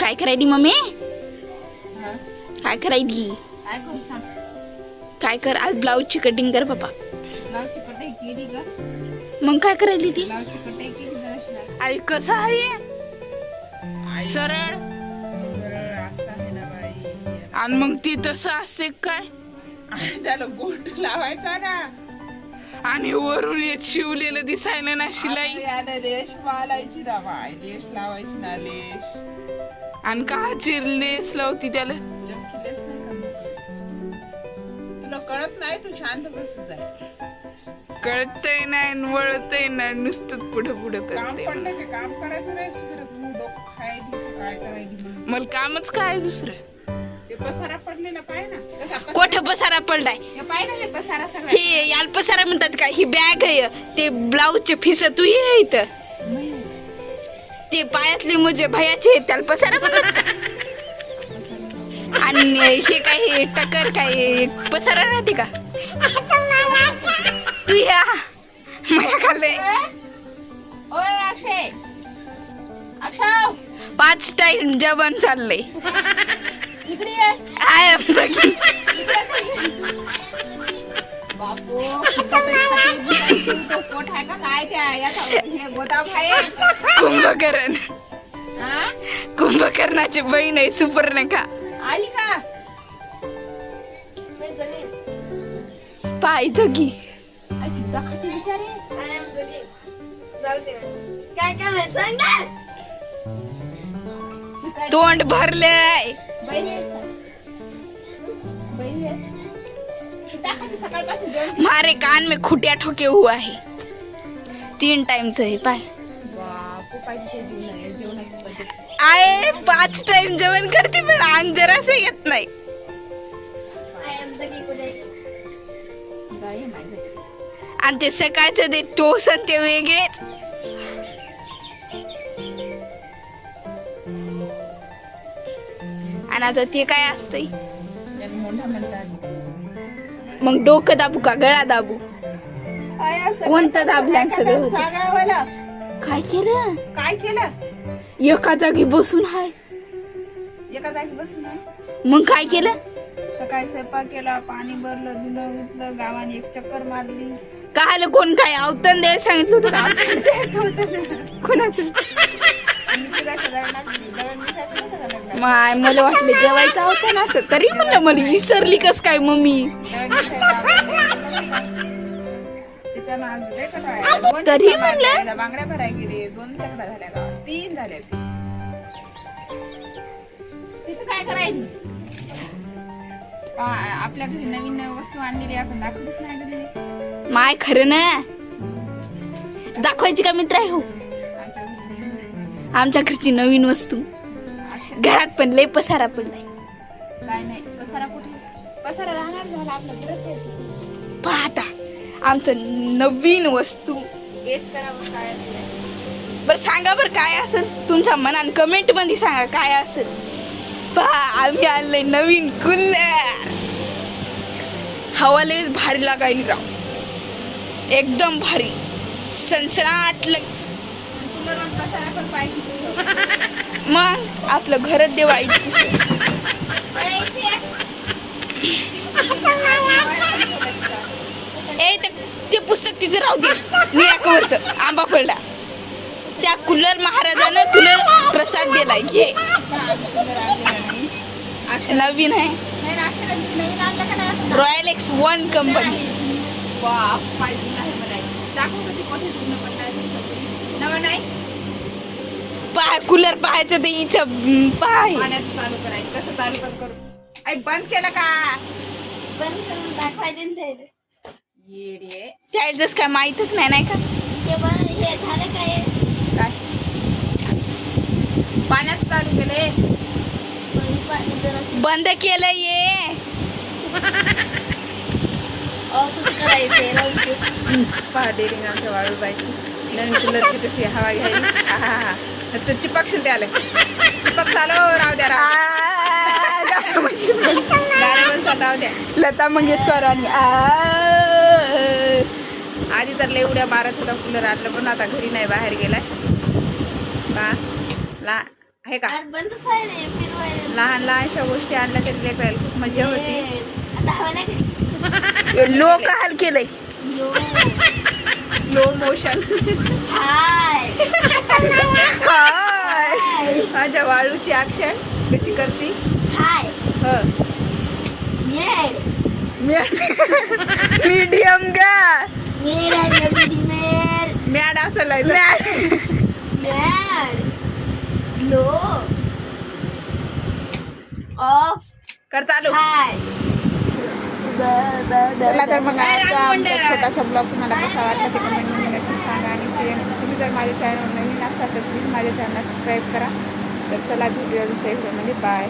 काय करायली मम्मी? काय करायली काय करू सांग काय कर आज ब्लाऊजची कटिंग कर पप्पा ब्लाऊजची कटाई केली का मग काय करायली ती ब्लाऊजची केली. अरे कसं आहे सरळ सरळ असं आहे ना बाई आणि मग ती तसं असते काय त्याला बोट लावायचा ना आणि वरून येत शिवलेलं दिसायला ना शिलाई. याला लेश मालायची ना बाय लेश लावायची ना लेश. आणि का चिरलेस लावती त्याला? चमकीलेच नाही का मग? तुला कळत नाही तू शांत बसत जाय कळतय नाही आणि वळतय नाही नुसतं पुढं पुढं काम करते पडलं की काम करायचं नाही सुधरत. मग डोकं खायली तर काय करायली मग? मला कामच काय दुसरं? पसारा पडलेला पाय ना. कसा पसारा- कोठ पसारा पडलाय? हे पाय ना हे पसारा सगळा. हे याल पसारा म्हणतात का? ही बॅग आहे. ते ब्लाऊजचे फिस तू ये इथं. ते पायातले मुझे भयाचे आहेत, त्याला पसारा म्हणतात का? आणि हे काय हे टकर काय पसारा राहते का? तू या. माया खाल्ले ओय अक्षय. अक्षय. पाच टाइम जेवण चाललंय. इकडे ये आय एम जगी बापू कुठं तरी खाते बिचारी, तो पोट आहे का? काय त्या याचा हे गोदाम आहे? कुंभकर्ण. हा? कुंभकर्णाची बहीण आहे सुपर्णका. आली का? पाय जगी. आई, बिचारी. काय काय सांग तोंड भरलंय. मारे कान में खुटिया ठोके हुआ है। तीन टाइमच हे पाय। बापू आय पाच टाइम जेवण करते पण अंग जरासं येत नाही। आणि ते सकाळचं ते टोसन ते वेगळेच। आता ते काय असतंय? मग डोकं दाबू का? गळा दाबू? कोणतं दाबलं सगळं होतं? काय केलं? काय केलं? एका जागी बसून हाय. एका जागी बसून ना. मग काय केलं? सकाळी स्वयंपाक केला पाणी भरलं धुणं उठलं गावाने एक चक्कर मारली. काल कोण काय अवतन द्यायला सांगितलं होतं का? कोणाचं? माय मला वाटलं जेवायचं होतं ना असं. तरी म्हणलं मला विसरली कस काय मम्मी? तरी म्हणलं? बांगड्या भराय गेले दोन चक्रा झाल्या गावात तीन झाल्या तिथं काय करायचं? आपल्या घरी नवीन वस्तू आणलेली आपण दाखवलीच नाही माय खरं ना? दाखवायची का मित्र आहे हो? आमच्या घरची नवीन वस्तू. घरात पण लय पसारा पडलाय. काय नाही पसारा कुठे? पसारा राहणार झाला आपलं. पाहता. आमचं नवीन वस्तू. गेस करावं काय असेल. बर सांगा बर काय असेल? तुमच्या मनात कमेंटमध्ये सांगा काय असेल? पहा आम्ही आणलंय नवीन कूलर हवा लयच भारी लागायली राव. एकदम भारी. सनसनाट लग कूलरवर पसारा पण पाहिजे मग आपलं घर देवायची ए ते- ते पुस्तक तिचं राहू दे. निळ्या कवरचं. आंबा पडला. त्या कुल्लर महाराजानं तुला प्रसाद दिलाय. घे. नवीन आहे. रॉयल एक्स वन कंपनी नवं नाही? पाय कूलर पाहायचं ते हिचं पाय. पाण्याचं चालू करायचं कसं चालू पण करू. आई बंद केलं का? बंद करून दाखवायचे ना त्याला. येडे. त्याच काय माहीतच नाही नाही का? हे बंद हे झालं काय काय? पाण्याचं चालू केले. पण पाणी जरासं बंद केलं ये. पहा डेअरिंग आमच्या वाळूबाईची. नवीन कूलरची कशी हवा घ्यायली. हा हा हा तर चिपक आलं. चिपक चालू राहू द्या राहू द्या. लता मंगेशकर आणि. आधी तर लय उड्या मारत होता कूलर आणलं पण आता घरी नाही बाहेर गेलाय. लहान आहे का? फिरवायला लहान लहानशा गोष्टी आणल्या तरी लेकरायला खूप मजा होती. आता हवा लागेल लोक हाल केलंय. स्लो मोशन हाय हाय माझ्या वाळूची ऍक्शन कशी करती? हाय ह. मेड मीडियम का मेड मेड मॅड असं लायचं मॅड लो ऑफ कर चालू. हाय चला तर मग आजचा आमचा? छोटासा ब्लॉग तुम्हाला कसा वाटला ते कमेंटमध्ये नक्की सांगा. आणि प्रिय- तुम्ही जर माझ्या चॅनल नवीन असाल तर प्लीज माझ्या चॅनलला सबस्क्राईब करा. तर चला भेटूया दुसऱ्या व्हिडिओमध्ये बाय